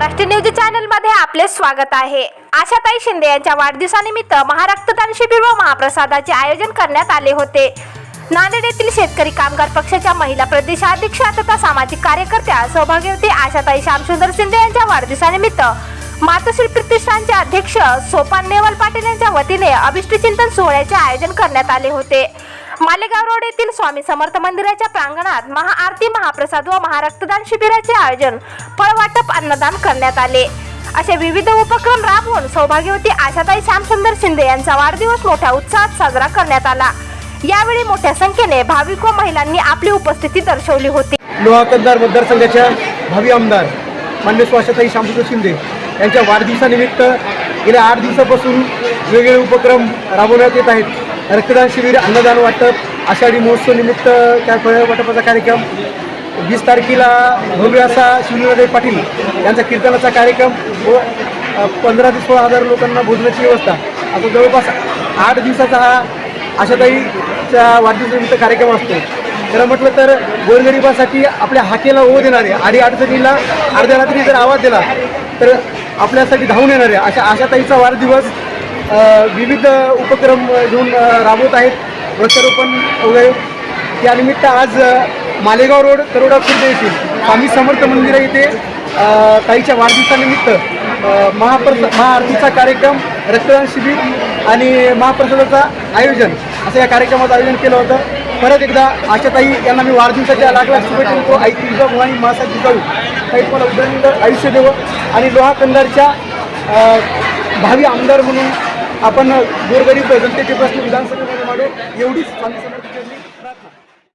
मध्ये आपले स्वागत आहे. आशाताई शिंदे यांच्या वाढदिवसानिमित्त महारक्तदान शिबिर व महाप्रसादाचे आयोजन करण्यात आले होते. नांदेड येथील शेतकरी कामगार पक्षाच्या महिला प्रदेशाध्यक्ष तथा सामाजिक कार्यकर्त्या सौभाग्यवती आशाताई श्यामसुंदर शिंदे यांच्या वाढदिवसानिमित्त मातोश्री प्रतिष्ठानचे अध्यक्ष सोपान नेवल पाटील यांच्या वतीने अभिष्टचिंतन सोहळ्याचे आयोजन करण्यात आले होते. मालेगाव रोड येथील स्वामी समर्थ मंदिराच्या प्रांगणात महाआरती महाप्रसाद व महारक्तदान शिबिराचे आयोजन फळवाटप अन्नदान करण्यात आले. असे विविध उपक्रम राबवून सौभाग्यवती आशाताई श्यामसुंदर शिंदे यांचा वाढदिवस मोठ्या उत्साहात साजरा करण्यात आला. यावेळी मोठ्या संख्येने भाविक व महिलांनी आपली उपस्थिती दर्शवली होती. लोहाकंदार मतदारसंघाच्या भावी आमदार मान्य स्वाशाताई श्यामसुंदर शिंदे यांच्या वाढदिवसानिमित्त गेल्या आठ दिवसापासून वेगवेगळे उपक्रम राबवण्यात येत आहेत. रक्तदान शिबिर अन्नदान वाटप आषाढी महोत्सव निमित्त त्या फळ वाटपाचा कार्यक्रम. वीस तारखेला भव्यासा असा पाटील यांचा कीर्तनाचा कार्यक्रम व पंधरा ते सोळा हजार लोकांना भोजनाची व्यवस्था. आता जवळपास आठ दिवसाचा हा आशाताईच्या वाढदिवसानिमित्त कार्यक्रम असतो. खरं म्हटलं तर गोरगरिबासाठी आपल्या हाकेला ओ देणारे आधी अडचणीला अर्ध्या रात्री जर आवाज दिला तर आपल्यासाठी धावून येणारे अशा आशाताईचा वाढदिवस विविध उपक्रम घेऊन राबवत आहेत वृक्षारोपण वगैरे त्यानिमित्त आज मालेगाव रोड तरोडा खुर्द येथील स्वामी समर्थ मंदिर येथे ताईच्या वाढदिवसानिमित्त महाप्र महाआरतीचा कार्यक्रम रक्तदान शिबिर आणि महाप्रसादाचा आयोजन असं या कार्यक्रमाचं आयोजन केलं होतं. परत एकदा आशाताई यांना मी वाढदिवसाच्या लाख शुभेच्छा देतो. आई तुळजा भवानी मासा जिजाऊ ताई तुम्हाला उदंड आयुष्य देवं आणि लोहा कंदारच्या भावी आमदार म्हणून आपण गोरगरीब जनतेचे प्रश्न विधानसभेमध्ये मांडू एवढीच स्वामी समर्थ